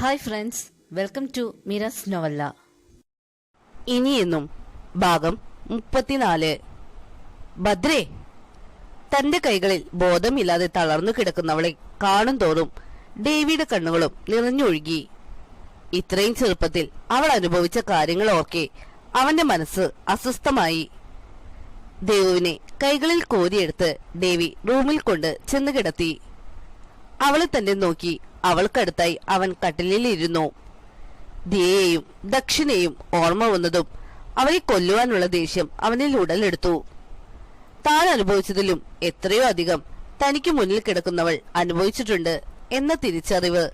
Hi friends welcome to മിറസ് novella ഇനിയെന്നും ഭാഗം മുപ്പത്തിനാല്. ഭദ്രേ തന്റെ കൈകളിൽ ബോധമില്ലാതെ തളർന്നു കിടക്കുന്നവളെ കാണും തോറും ഡേവിയുടെ കണ്ണുകളും നിറഞ്ഞൊഴുകി. ഇത്രയും ചെറുപ്പത്തിൽ അവൾ അനുഭവിച്ച കാര്യങ്ങൾ ഓർക്കെ അവന്റെ മനസ്സ് അസ്വസ്ഥമായി. ദേവുവിനെ കൈകളിൽ കോരിയെടുത്ത് ദേവി റൂമിൽ കൊണ്ട് ചെന്ന് കിടത്തി. അവളെ തന്നെ നോക്കി. അവൾക്കടുത്തായി അവൻ കട്ടിലിൽ ഇരുന്നു ദക്ഷിണയും ഓർമ്മ വന്നതും അവരെ കൊല്ലുവാനുള്ള ദേഷ്യം അവനിൽ ഉടലെടുത്തു. താൻ അനുഭവിച്ചതിലും എത്രയോ അധികം തനിക്ക് മുന്നിൽ കിടക്കുന്നവൾ അനുഭവിച്ചിട്ടുണ്ട് എന്ന തിരിച്ചറിവ്.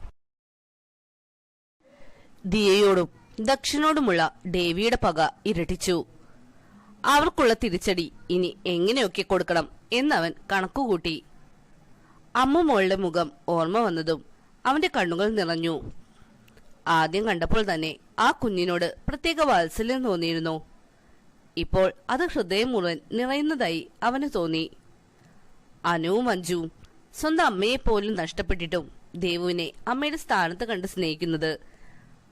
ദിയയോടും ദക്ഷിണോടുമുള്ള ദേവിയുടെ പക ഇരട്ടിച്ചു. അവർക്കുള്ള തിരിച്ചടി ഇനി എങ്ങനെയൊക്കെ കൊടുക്കണം എന്നവൻ കണക്കുകൂട്ടി. അമ്മുമോളുടെ മുഖം ഓർമ്മ വന്നതും അവന്റെ കണ്ണുകൾ നിറഞ്ഞു. ആദ്യം കണ്ടപ്പോൾ തന്നെ ആ കുഞ്ഞിനോട് പ്രത്യേക വാത്സല്യം തോന്നിയിരുന്നു. ഇപ്പോൾ അത് ഹൃദയം മുഴുവൻ നിറയുന്നതായി അവന് തോന്നി. അനുവും മഞ്ജുവും സ്വന്തം അമ്മയെ പോലും നഷ്ടപ്പെട്ടിട്ടും ദേവുവിനെ അമ്മയുടെ സ്ഥാനത്ത് കണ്ട് സ്നേഹിക്കുന്നത്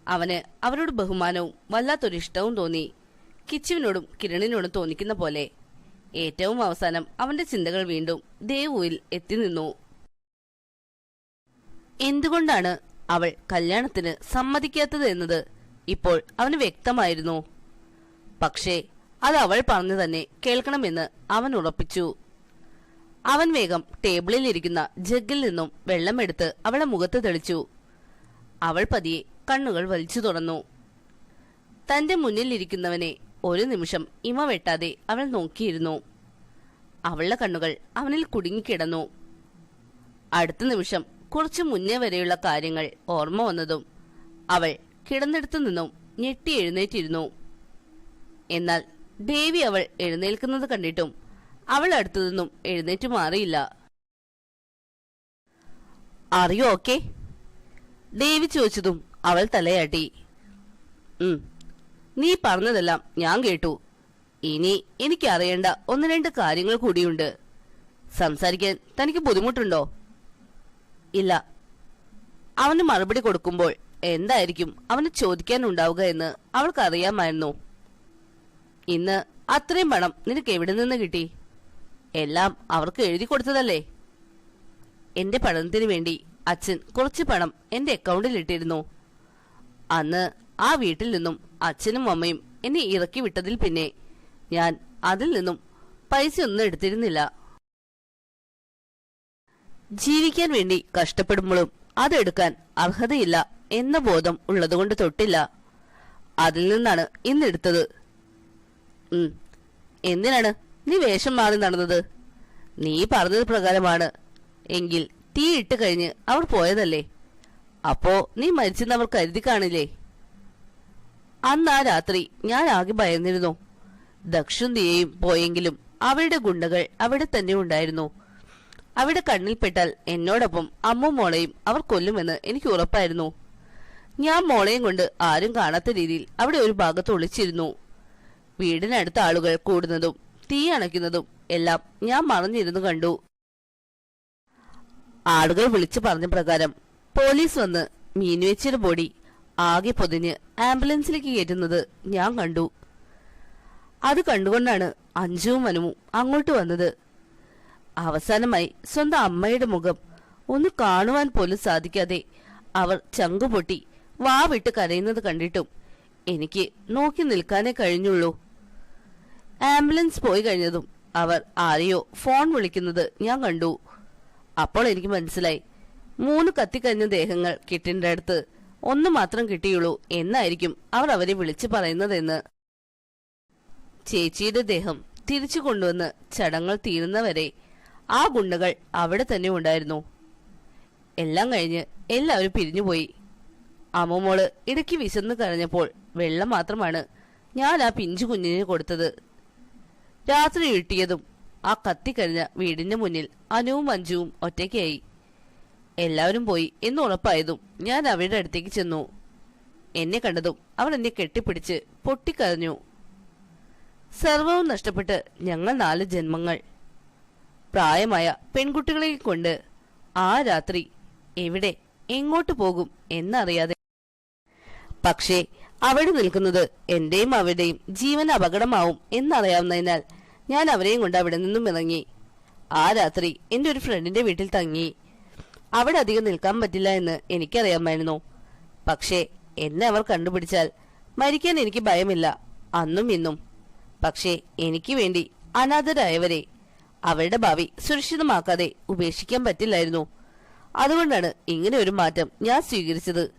അവന് അവരോട് ബഹുമാനവും വല്ലാത്തൊരു ഇഷ്ടവും തോന്നി. കിച്ചുവിനോടും കിരണിനോടും തോന്നിക്കുന്ന പോലെ ഏറ്റവും അവസാനം അവന്റെ ചിന്തകൾ വീണ്ടും ദേവുവിൽ എത്തി നിന്നു. എന്തുകൊണ്ടാണ് അവൾ കല്യാണത്തിന് സമ്മതിക്കാത്തത് എന്നത് ഇപ്പോൾ അവന് വ്യക്തമായിരുന്നു. പക്ഷേ അത് അവൾ പറഞ്ഞു തന്നെ കേൾക്കണമെന്ന് അവൻ ഉറപ്പിച്ചു. അവൻ വേഗം ടേബിളിൽ ഇരിക്കുന്ന ജഗ്ഗിൽ നിന്നും വെള്ളമെടുത്ത് അവളെ മുഖത്ത് തെളിച്ചു. അവൾ പതിയെ കണ്ണുകൾ വലിച്ചു തുറന്നു. തന്റെ മുന്നിൽ ഇരിക്കുന്നവനെ ഒരു നിമിഷം ഇമ വെട്ടാതെ അവൾ നോക്കിയിരുന്നു. അവളുടെ കണ്ണുകൾ അവനിൽ കുടുങ്ങിക്കിടന്നു. അടുത്ത നിമിഷം കുറച്ചു മുന്നേ വരെയുള്ള കാര്യങ്ങൾ ഓർമ്മ വന്നതും അവൾ കിടന്നിടത്തു നിന്നും ഞെട്ടി എഴുന്നേറ്റിരുന്നു. എന്നാൽ ദേവി അവൾ എഴുന്നേൽക്കുന്നത് കണ്ടിട്ടും അവൾ അടുത്തു നിന്നും എഴുന്നേറ്റ് മാറിയില്ല. അറിയോ ഓക്കെ? ദേവി ചോദിച്ചതും അവൾ തലയാട്ടി. നീ പറഞ്ഞതെല്ലാം ഞാൻ കേട്ടു. ഇനി എനിക്ക് അറിയേണ്ട ഒന്ന് രണ്ട് കാര്യങ്ങൾ കൂടിയുണ്ട്. സംസാരിക്കാൻ തനിക്ക് ബുദ്ധിമുട്ടുണ്ടോ? ഇല്ല. അവന് മറുപടി കൊടുക്കുമ്പോൾ എന്തായിരിക്കും? അവന് ചോദിക്കാനുണ്ടാവുക എന്ന് അവൾക്ക് അറിയാമായിരുന്നു ഇന്ന് അത്രയും പണം നിനക്ക് എവിടെ നിന്ന് കിട്ടി? എല്ലാം അവർക്ക് എഴുതി കൊടുത്തതല്ലേ? എന്റെ പഠനത്തിന് വേണ്ടി അച്ഛൻ കുറച്ച് പണം എന്റെ അക്കൗണ്ടിൽ ഇട്ടിരുന്നു. അന്ന് ആ വീട്ടിൽ നിന്നും അച്ഛനും അമ്മയും എന്നെ ഇറക്കി വിട്ടതിൽ പിന്നെ ഞാൻ അതിൽ നിന്നും പൈസ ഒന്നും എടുത്തിരുന്നില്ല. ജീവിക്കാൻ വേണ്ടി കഷ്ടപ്പെടുമ്പോഴും അതെടുക്കാൻ അർഹതയില്ല എന്ന ബോധം ഉള്ളതുകൊണ്ട് തൊട്ടില്ല. അതിൽ നിന്നാണ് ഇന്നെടുത്തത് ഉം. എന്തിനാണ് നീ വേഷം മാറി നടന്നത്? നീ പറഞ്ഞത് പ്രകാരമാണ്. എങ്കിൽ തീ ഇട്ട് കഴിഞ്ഞ് അവർ പോയതല്ലേ? അപ്പോ നീ മരിച്ചെന്ന് അവർ കരുതി കാണില്ലേ? അന്ന് ആ രാത്രി ഞാൻ ആകെ ഭയന്നിരുന്നു. ദക്ഷിണ പോയെങ്കിലും അവരുടെ ഗുണ്ടകൾ അവിടെ തന്നെ ഉണ്ടായിരുന്നു. അവിടെ കണ്ണിൽപ്പെട്ടാൽ എന്നോടൊപ്പം അമ്മു മോളെയും അവർ കൊല്ലുമെന്ന് എനിക്ക് ഉറപ്പായിരുന്നു. ഞാൻ മോളെയും കൊണ്ട് ആരും കാണാത്ത രീതിയിൽ അവിടെ ഒരു ഭാഗത്ത് ഒളിച്ചിരുന്നു. വീടിനടുത്ത ആളുകൾ കൂടുന്നതും തീ അണയ്ക്കുന്നതും എല്ലാം ഞാൻ മറഞ്ഞിരുന്നു കണ്ടു. ആളുകൾ വിളിച്ചു പറഞ്ഞ പ്രകാരം പോലീസ് വന്ന് മീനുവെച്ചിയുടെ ബോഡി ആകെ പൊതിഞ്ഞ് ആംബുലൻസിലേക്ക് കയറ്റുന്നത് ഞാൻ കണ്ടു. അത് കണ്ടുകൊണ്ടാണ് അഞ്ജുവും മനുവും അങ്ങോട്ട് വന്നത്. അവസാനമായി സ്വന്തം അമ്മയുടെ മുഖം ഒന്ന് കാണുവാൻ പോലും സാധിക്കാതെ അവർ ചങ്കുപൊട്ടി വാവിട്ട് കരയുന്നത് കണ്ടിട്ടും എനിക്ക് നോക്കി നിൽക്കാനേ കഴിഞ്ഞുള്ളൂ. ആംബുലൻസ് പോയി കഴിഞ്ഞതും അവർ ആരെയോ ഫോൺ വിളിക്കുന്നത് ഞാൻ കണ്ടു. അപ്പോൾ എനിക്ക് മനസ്സിലായി മൂന്ന് കത്തിക്കഴിഞ്ഞ ദേഹങ്ങൾ കിട്ടിന്റെ അടുത്ത് ഒന്ന് മാത്രം കിട്ടിയുള്ളൂ എന്നായിരിക്കും അവർ അവരെ വിളിച്ചു പറയുന്നതെന്ന്. ചേച്ചിയുടെ ദേഹം തിരിച്ചു കൊണ്ടുവന്ന് ചടങ്ങൾ തീരുന്നവരെ ആ ഗുണ്ടകൾ അവിടെ തന്നെ ഉണ്ടായിരുന്നു. എല്ലാം കഴിഞ്ഞ് എല്ലാവരും പിരിഞ്ഞുപോയി. അമ്മമോൾ ഇടയ്ക്ക് വിശന്ന് കരഞ്ഞപ്പോൾ വെള്ളം മാത്രമാണ് ഞാൻ ആ പിഞ്ചു കുഞ്ഞിന് കൊടുത്തത്. രാത്രി ഇട്ടിയതും ആ കത്തിക്കരഞ്ഞ വീടിന്റെ മുന്നിൽ അനുവും മഞ്ജുവും ഒറ്റയ്ക്കായി. എല്ലാവരും പോയി എന്ന് ഉറപ്പായതും ഞാൻ അവരുടെ അടുത്തേക്ക് ചെന്നു. എന്നെ കണ്ടതും അവൾ എന്നെ കെട്ടിപ്പിടിച്ച് പൊട്ടിക്കരഞ്ഞു. സർവവും നഷ്ടപ്പെട്ട് ഞങ്ങൾ നാല് ജന്മങ്ങൾ. പ്രായമായ പെൺകുട്ടികളെ കൊണ്ട് ആ രാത്രി എവിടെ എങ്ങോട്ട് പോകും എന്നറിയാതെ. പക്ഷേ അവിടെ നിൽക്കുന്നത് എന്റെയും അവരുടെയും ജീവൻ അപകടമാവും എന്നറിയാവുന്നതിനാൽ ഞാൻ അവരെയും കൊണ്ട് അവിടെ നിന്നും ഇറങ്ങി. ആ രാത്രി എന്റെ ഒരു ഫ്രണ്ടിന്റെ വീട്ടിൽ തങ്ങി. അവിടെ അധികം നിൽക്കാൻ പറ്റില്ല എന്ന് എനിക്കറിയാമായിരുന്നു. പക്ഷേ എന്നെ അവർ കണ്ടുപിടിച്ചാൽ മരിക്കാൻ എനിക്ക് ഭയമില്ല അന്നും ഇന്നും. പക്ഷേ എനിക്ക് വേണ്ടി അനാഥരായവരെ അവരുടെ ഭാവി സുരക്ഷിതമാക്കാതെ ഉപേക്ഷിക്കാൻ പറ്റില്ലായിരുന്നു. അതുകൊണ്ടാണ് ഇങ്ങനെ ഒരു മാറ്റം ഞാൻ സ്വീകരിച്ചത്.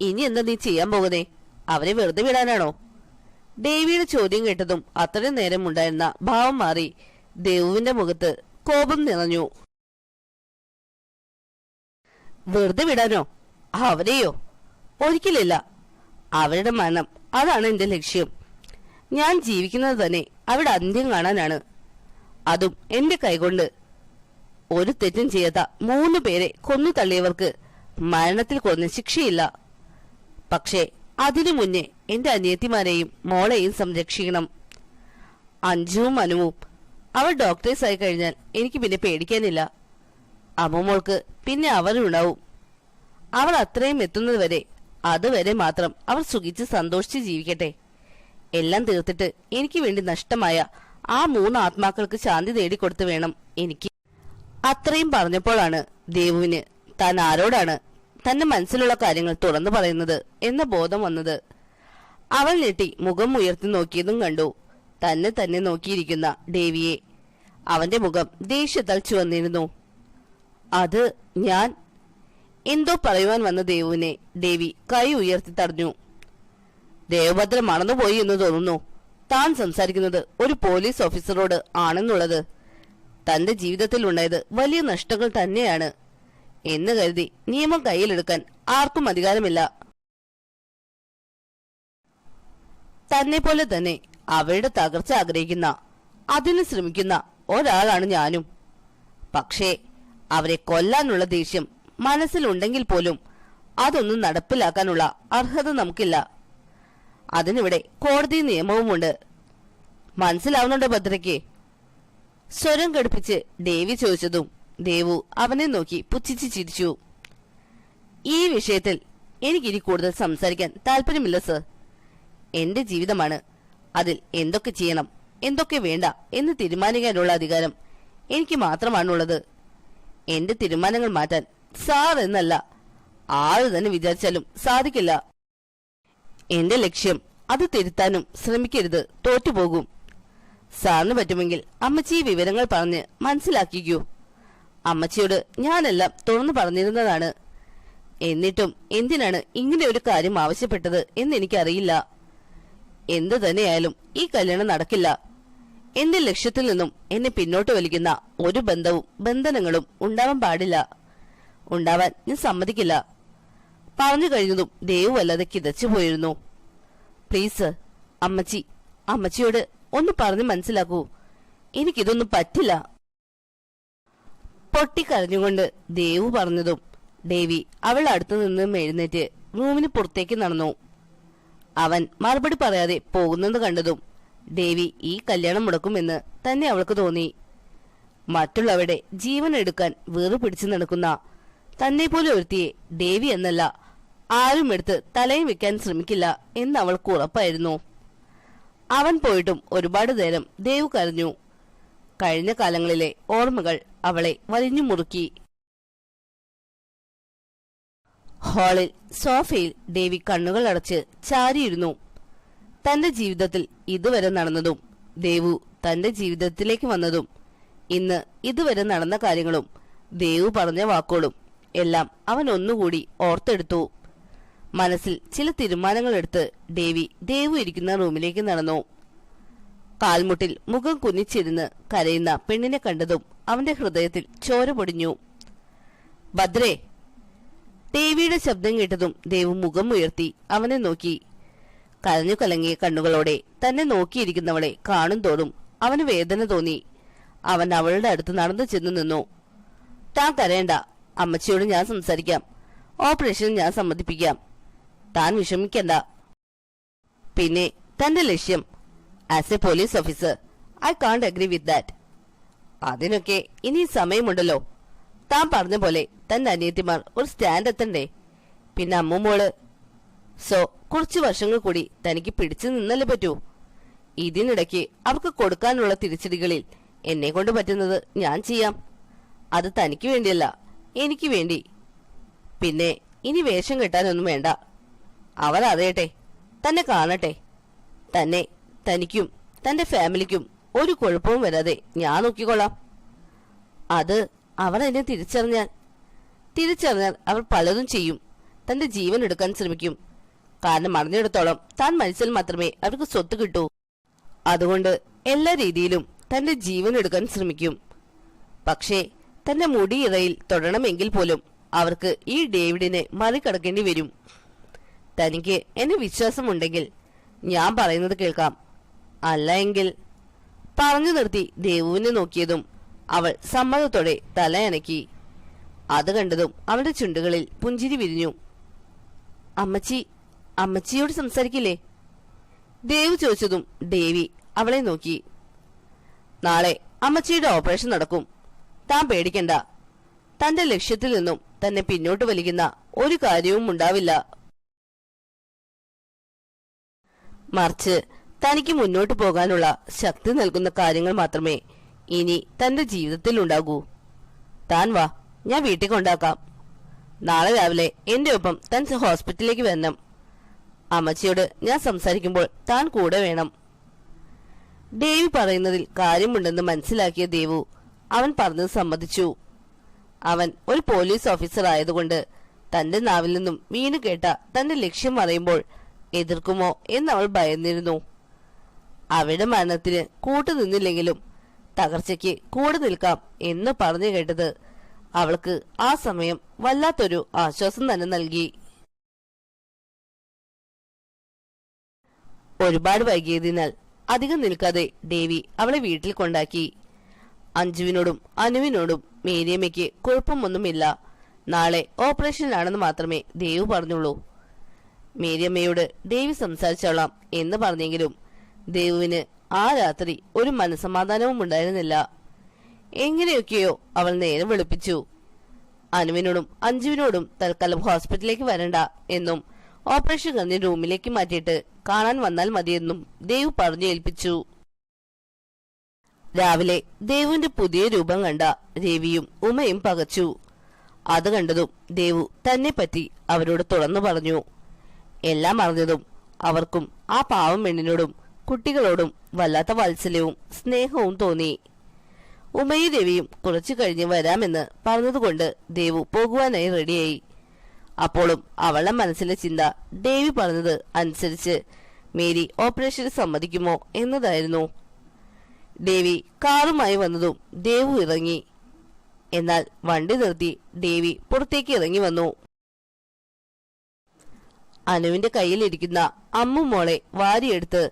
ഇനി എന്താ നീ ചെയ്യാൻ പോകുന്നേ? അവരെ വെറുതെ വിടാനാണോ? ദേവിയുടെ ചോദ്യം കേട്ടതും അത്രയും നേരം ഉണ്ടായിരുന്ന ഭാവം മാറി ദേവുവിന്റെ മുഖത്ത് കോപം നിറഞ്ഞു. വെറുതെ വിടാനോ? അവരെയോ ഒരിക്കലില്ല. അവരുടെ മരണം അതാണ് എന്റെ ലക്ഷ്യം. ഞാൻ ജീവിക്കുന്നത് തന്നെ അവിടെ അന്ത്യം കാണാനാണ്. അതും എന്റെ കൈകൊണ്ട്. ഒരു തെറ്റും ചെയ്യാത്ത മൂന്ന് പേരെ കൊന്നു തള്ളിയവർക്ക് മരണത്തിൽ കൊന്ന ശിക്ഷയില്ല. പക്ഷേ അതിനു മുന്നേ എന്റെ അനിയത്തിമാരെയും മോളെയും സംരക്ഷിക്കണം. അഞ്ജുവും അനുവും അവർ ഡോക്ടേഴ്സ് ആയി കഴിഞ്ഞാൽ എനിക്ക് പിന്നെ പേടിക്കാനില്ല. അമ്മമോൾക്ക് പിന്നെ അവരുണ്ടാവും അവർ അത്രയും എത്തുന്നത് വരെ അതുവരെ മാത്രം അവർ സുഖിച്ച് സന്തോഷിച്ച് ജീവിക്കട്ടെ. എല്ലാം തീർത്തിട്ട് എനിക്ക് വേണ്ടി നഷ്ടമായ ആ മൂന്ന് ആത്മാക്കൾക്ക് ശാന്തി നേടിക്കൊടുത്ത് വേണം എനിക്ക്. അത്രയും പറഞ്ഞപ്പോഴാണ് ദേവുവിന് താൻ ആരോടാണ് തന്റെ മനസ്സിലുള്ള കാര്യങ്ങൾ തുറന്നു പറയുന്നത് എന്ന ബോധം വന്നത്. അവൾ ഞെട്ടി മുഖം ഉയർത്തി നോക്കിയതും കണ്ടു. തന്നെ തന്നെ നോക്കിയിരിക്കുന്ന ദേവിയെ. അവന്റെ മുഖം ദേഷ്യത്താൽ ചുവന്നിരുന്നു. അത് ഞാൻ? എന്തോ പറയുവാൻ വന്ന ദേവുവിനെ ദേവി കൈ ഉയർത്തി തടഞ്ഞു. ദേവഭദ്ര മറന്നുപോയി എന്ന് തോന്നുന്നു. താൻ സംസാരിക്കുന്നത് ഒരു പോലീസ് ഓഫീസറോട് ആണെന്നുള്ളത്. തന്റെ ജീവിതത്തിൽ ഉണ്ടായത് വലിയ നഷ്ടങ്ങൾ തന്നെയാണ്. എന്ന് കരുതി നിയമം കയ്യിലെടുക്കാൻ ആർക്കും അധികാരമില്ല. തന്നെ പോലെ തന്നെ അവരുടെ തകർച്ച ആഗ്രഹിക്കുന്ന അതിന് ശ്രമിക്കുന്ന ഒരാളാണ് ഞാനും. പക്ഷേ അവരെ കൊല്ലാനുള്ള ദേഷ്യം മനസ്സിലുണ്ടെങ്കിൽ പോലും അതൊന്നും നടപ്പിലാക്കാനുള്ള അർഹത നമുക്കില്ല. അതിനിവിടെ കോടതി നിയമവുമുണ്ട്. മനസ്സിലാവുന്നുണ്ടോ ഭദ്രയ്ക്ക്? സ്വരം ഘടിപ്പിച്ച് ദേവി ചോദിച്ചതും ദേവു അവനെ നോക്കി പുച്ഛിച്ച് ചിരിച്ചു. ഈ വിഷയത്തിൽ എനിക്കിനി കൂടുതൽ സംസാരിക്കാൻ താല്പര്യമില്ല സർ. എന്റെ ജീവിതമാണ്. അതിൽ എന്തൊക്കെ ചെയ്യണം എന്തൊക്കെ വേണ്ട എന്ന് തീരുമാനിക്കാനുള്ള അധികാരം എനിക്ക് മാത്രമാണുള്ളത്. എന്റെ തീരുമാനങ്ങൾ മാറ്റാൻ സാർ എന്നല്ല ആര് തന്നെ വിചാരിച്ചാലും സാധിക്കില്ല. എന്റെ ലക്ഷ്യം അത് തിരുത്താനും ശ്രമിക്കരുത് തോറ്റുപോകും. സാറിന് പറ്റുമെങ്കിൽ അമ്മച്ചി ഈ വിവരങ്ങൾ പറഞ്ഞ് മനസ്സിലാക്കിക്കൂ. അമ്മച്ചിയോട് ഞാനെല്ലാം തുറന്നു പറഞ്ഞിരുന്നതാണ്. എന്നിട്ടും എന്തിനാണ് ഇങ്ങനെ ഒരു കാര്യം ആവശ്യപ്പെട്ടത് എന്ന് എനിക്കറിയില്ല. എന്തു തന്നെയായാലും ഈ കല്യാണം നടക്കില്ല. എന്റെ ലക്ഷ്യത്തിൽ നിന്നും എന്നെ പിന്നോട്ട് വലിക്കുന്ന ഒരു ബന്ധവും ബന്ധനങ്ങളും ഉണ്ടാവാൻ പാടില്ല. ഉണ്ടാവാൻ ഞാൻ സമ്മതിക്കില്ല. പറഞ്ഞു കഴിഞ്ഞതും ദേവു വല്ലാതെ കിതച്ചു പോയിരുന്നു. പ്ലീസ് അമ്മച്ചി അമ്മച്ചിയോട് ഒന്ന് പറഞ്ഞ് മനസ്സിലാക്കൂ. എനിക്കിതൊന്നും പറ്റില്ല. പൊട്ടിക്കരഞ്ഞുകൊണ്ട് ദേവു പറഞ്ഞതും ദേവി അവൾ അടുത്തു നിന്ന് എഴുന്നേറ്റ് റൂമിന് പുറത്തേക്ക് നടന്നു. അവൻ മറുപടി പറയാതെ പോകുന്നത് കണ്ടതും ദേവി ഈ കല്യാണം മുടക്കുമെന്ന് തന്നെ അവൾക്ക് തോന്നി. മറ്റുള്ളവരുടെ ജീവൻ എടുക്കാൻ വേറു പിടിച്ചു നടക്കുന്ന തന്നെ പോലെ ഒരുത്തിയെ ദേവി എന്നല്ല ആരും എടുത്ത് തലയും വെക്കാൻ ശ്രമിക്കില്ല എന്ന് അവൾക്ക് ഉറപ്പായിരുന്നു. അവൻ പോയിട്ടും ഒരുപാട് നേരം ദേവ് കരഞ്ഞു. കഴിഞ്ഞ കാലങ്ങളിലെ ഓർമ്മകൾ അവളെ വലിഞ്ഞു മുറുക്കി. ഹാളിൽ സോഫയിൽ ദേവി കണ്ണുകൾ അടച്ച് ചാരിയിരുന്നു. തന്റെ ജീവിതത്തിൽ ഇതുവരെ നടന്നതും ദേവു തന്റെ ജീവിതത്തിലേക്ക് വന്നതും ഇന്ന് ഇതുവരെ നടന്ന കാര്യങ്ങളും ദേവു പറഞ്ഞ വാക്കുകളും എല്ലാം അവൻ ഒന്നുകൂടി ഓർത്തെടുത്തു. മനസ്സിൽ ചില തീരുമാനങ്ങൾ എടുത്ത് ദേവി ദേവു ഇരിക്കുന്ന റൂമിലേക്ക് നടന്നു. കാൽമുട്ടിൽ മുഖം കുനിച്ചിരുന്ന് കരയുന്ന പെണ്ണിനെ കണ്ടതും അവന്റെ ഹൃദയത്തിൽ ചോര പൊടിഞ്ഞു. ഭദ്രേ ദേവിയുടെ ശബ്ദം കേട്ടതും ദേവു മുഖം ഉയർത്തി അവനെ നോക്കി. കരഞ്ഞു കലങ്ങിയ കണ്ണുകളോടെ തന്നെ നോക്കിയിരിക്കുന്നവളെ കാണും തോറും അവന് വേദന തോന്നി. അവൻ അവളുടെ അടുത്ത് നടന്നു ചെന്നു നിന്നു. താൻ കരയണ്ട. അമ്മച്ചിയോട് ഞാൻ സംസാരിക്കാം. ഓപ്പറേഷൻ ഞാൻ സമ്മതിപ്പിക്കാം. താൻ വിഷമിക്കണ്ട. പിന്നെ തന്റെ ലക്ഷ്യം. As a police officer I can't agree with that അതിനൊക്കെ ഇനി സമയമുണ്ടല്ലോ. താൻ പറഞ്ഞ പോലെ തന്റെ അനിയത്തിമാർ ഒരു സ്റ്റാൻഡ് എത്തണ്ടേ? പിന്നെ അമ്മുമോൾ സോ കുറച്ച് വർഷങ്ങൾ കൂടി തനിക്ക് പിടിച്ചു നിന്നല്ലേ പറ്റൂ? ഇതിനിടയ്ക്ക് അവർക്ക് കൊടുക്കാനുള്ള തിരിച്ചടികളിൽ എന്നെ കൊണ്ട് പറ്റുന്നത് ഞാൻ ചെയ്യാം. അത് തനിക്ക് വേണ്ടിയല്ല എനിക്ക് വേണ്ടി. പിന്നെ ഇനി വേഷം കെട്ടാനൊന്നും വേണ്ട. അവർ അതേട്ടെ തന്നെ കാണട്ടെ. തന്നെ തനിക്കും തന്റെ ഫാമിലിക്കും ഒരു കുഴപ്പവും വരാതെ ഞാൻ നോക്കിക്കൊള്ളാം. അത് അവർ എന്നെ തിരിച്ചറിഞ്ഞാൽ തിരിച്ചറിഞ്ഞാൽ അവർ പലതും ചെയ്യും. തന്റെ ജീവൻ എടുക്കാൻ ശ്രമിക്കും. കാരണം അറിഞ്ഞിടത്തോളം താൻ മരിച്ചാൽ മാത്രമേ അവർക്ക് സ്വത്ത് കിട്ടൂ. അതുകൊണ്ട് എല്ലാ രീതിയിലും തന്റെ ജീവൻ എടുക്കാൻ ശ്രമിക്കും. പക്ഷേ തന്റെ മുടിയിറയിൽ തൊടണമെങ്കിൽ പോലും അവർക്ക് ഈ ഡേവിഡിനെ മറികടക്കേണ്ടി വരും. തനിക്ക് എന്നെ വിശ്വാസമുണ്ടെങ്കിൽ ഞാൻ പറയുന്നത് കേൾക്കാം. അല്ല എങ്കിൽ പറഞ്ഞു നിർത്തി ദേവുവിനെ നോക്കിയതും അവൾ സമ്മതത്തോടെ തലയനക്കി അത് കണ്ടതും അവളുടെ ചുണ്ടുകളിൽ പുഞ്ചിരി വിരിഞ്ഞു. അമ്മച്ചി അമ്മച്ചിയോട് സംസാരിക്കില്ലേ? ദേവ് ചോദിച്ചതും ദേവി അവളെ നോക്കി. നാളെ അമ്മച്ചിയുടെ ഓപ്പറേഷൻ നടക്കും. താൻ പേടിക്കണ്ട. തന്റെ ലക്ഷ്യത്തിൽ നിന്നും തന്നെ പിന്നോട്ട് വലിക്കുന്ന ഒരു കാര്യവും ഉണ്ടാവില്ല മറിച്ച് തനിക്ക് മുന്നോട്ട് പോകാനുള്ള ശക്തി നൽകുന്ന കാര്യങ്ങൾ മാത്രമേ ഇനി തന്റെ ജീവിതത്തിൽ ഉണ്ടാകൂ താൻ വാ ഞാൻ വീട്ടിൽ കൊണ്ടാക്കാം. നാളെ രാവിലെ എന്റെ ഒപ്പം താൻ ഹോസ്പിറ്റലിലേക്ക് വരണം. അമ്മച്ചിയോട് ഞാൻ സംസാരിക്കുമ്പോൾ താൻ കൂടെ വേണം. ദേവി പറയുന്നതിൽ കാര്യമുണ്ടെന്ന് മനസ്സിലാക്കിയ ദേവു അവൻ പറഞ്ഞത് സമ്മതിച്ചു. അവൻ ഒരു പോലീസ് ഓഫീസർ ആയതുകൊണ്ട് തന്റെ നാവിൽ നിന്നും വീണ് കേട്ട തന്റെ ലക്ഷ്യം അറിയുമ്പോൾ എതിർക്കുമോ എന്നവൾ ഭയന്നിരുന്നു. അവിടെ മരണത്തിന് കൂട്ടുനിന്നില്ലെങ്കിലും തകർച്ചയ്ക്ക് കൂടെ നിൽക്കാം എന്ന് പറഞ്ഞു കേട്ടത് അവൾക്ക് ആ സമയം വല്ലാത്തൊരു ആശ്വാസം തന്നെ നൽകി. ഒരുപാട് വൈകിയതിനാൽ അധികം നിൽക്കാതെ ദേവി അവളെ വീട്ടിൽ കൊണ്ടാക്കി. അഞ്ജുവിനോടും അനുവിനോടും മേരിയമ്മയ്ക്ക് കുഴപ്പമൊന്നുമില്ല. നാളെ ഓപ്പറേഷനിലാണെന്ന് മാത്രമേ ദേവ് പറഞ്ഞുള്ളൂ. മേരിയമ്മയോട് ദേവി സംസാരിച്ചോളാം എന്ന് പറഞ്ഞെങ്കിലും ദേവുവിന് ആ രാത്രി ഒരു മനസമാധാനവും ഉണ്ടായിരുന്നില്ല. എങ്ങനെയൊക്കെയോ അവൾ നേരം വെളുപ്പിച്ചു. അനുവിനോടും അഞ്ജുവിനോടും തൽക്കാലം ഹോസ്പിറ്റലിലേക്ക് വരണ്ട എന്നും ഓപ്പറേഷൻ കഴിഞ്ഞ് റൂമിലേക്ക് മാറ്റിയിട്ട് കാണാൻ വന്നാൽ മതിയെന്നും ദേവ് പറഞ്ഞു ഏൽപ്പിച്ചു രാവിലെ ദേവുവിന്റെ പുതിയ രൂപം കണ്ട രവിയും ഉമയും പകച്ചു. അത് കണ്ടതും ദേവു തന്നെ പറ്റി അവരോട് തുറന്നു പറഞ്ഞു. എല്ലാം അറിഞ്ഞതും അവർക്കും ആ പാവം പെണ്ണിനോടും കുട്ടികളോടും വല്ലാത്ത വാത്സല്യവും സ്നേഹവും തോന്നി. ഉമയി ദേവിയും കുറച്ചു കഴിഞ്ഞ് വരാമെന്ന് പറഞ്ഞതുകൊണ്ട് ദേവു പോകുവാനായി റെഡിയായി. അപ്പോഴും അവളുടെ മനസ്സിലെ ചിന്ത ദേവി പറഞ്ഞത് അനുസരിച്ച് മേരി ഓപ്പറേഷന് സമ്മതിക്കുമോ എന്നതായിരുന്നു. ദേവി കാറുമായി വന്നതും ദേവു ഇറങ്ങി. എന്നാൽ വണ്ടി നിർത്തി ദേവി പുറത്തേക്ക് ഇറങ്ങി വന്നു. അനുവിന്റെ കയ്യിലിരിക്കുന്ന അമ്മു മോളെ വാരിയെടുത്ത്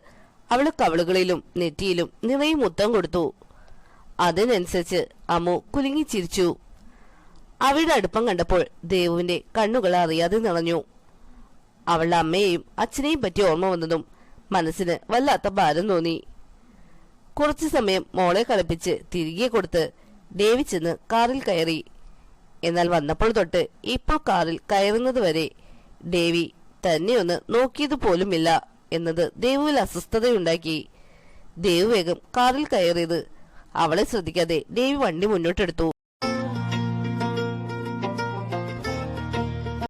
അവളെ കവളുകളിലും നെറ്റിയിലും നിറയെ മുത്തം കൊടുത്തു. അതിനനുസരിച്ച് അമ്മു കുലുങ്ങി ചിരിച്ചു. അവളുടെ അടുപ്പം കണ്ടപ്പോൾ ദേവുവിന്റെ കണ്ണുകൾ അറിയാതെ നിറഞ്ഞു. അവളുടെ അമ്മയെയും അച്ഛനെയും പറ്റി ഓർമ്മ വന്നതും മനസ്സിന് വല്ലാത്ത ഭാരം തോന്നി. കുറച്ചു സമയം മോളെ കളിപ്പിച്ച് തിരികെ കൊടുത്ത് ദേവി ചെന്ന് കാറിൽ കയറി. എന്നാൽ വന്നപ്പോൾ തൊട്ട് ഇപ്പോൾ കാറിൽ കയറുന്നത് വരെ ദേവി തന്നെ ഒന്ന് നോക്കിയത് പോലുമില്ല എന്നത് ദേവുവിൽ അസ്വസ്ഥതയുണ്ടാക്കി. ദേവ് വേഗം കാറിൽ കയറിയത്. അവളെ ശ്രദ്ധിക്കാതെ ദേവി വണ്ടി മുന്നോട്ടെടുത്തു.